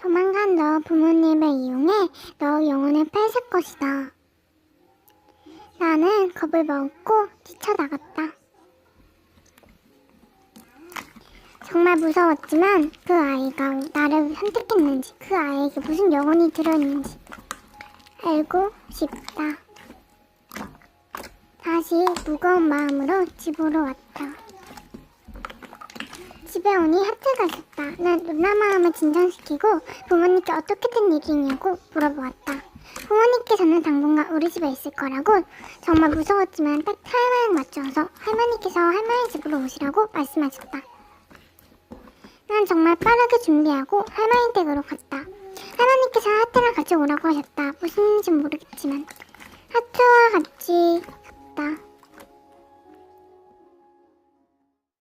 조만간 너 부모님을 이용해 너 영혼을 뺏을 것이다. 나는 겁을 먹고 뛰쳐나갔다. 정말 무서웠지만 그 아이가 나를 선택했는지 그 아이에게 무슨 영혼이 들어있는지 알고 싶다. 다시 무거운 마음으로 집으로 왔다. 집에 오니 하트가 있었다. 난 누나 마음을 진정시키고 부모님께 어떻게 된 일이냐고 물어보았다. 부모님께서는 당분간 우리 집에 있을 거라고 정말 무서웠지만 딱 타이밍 맞춰서 할머니께서 할머니 집으로 오시라고 말씀하셨다. 난 정말 빠르게 준비하고 할머니 댁으로 갔다. 할머니께서 하트랑 같이 오라고 하셨다. 무슨 일인지 모르겠지만 하트와 같이.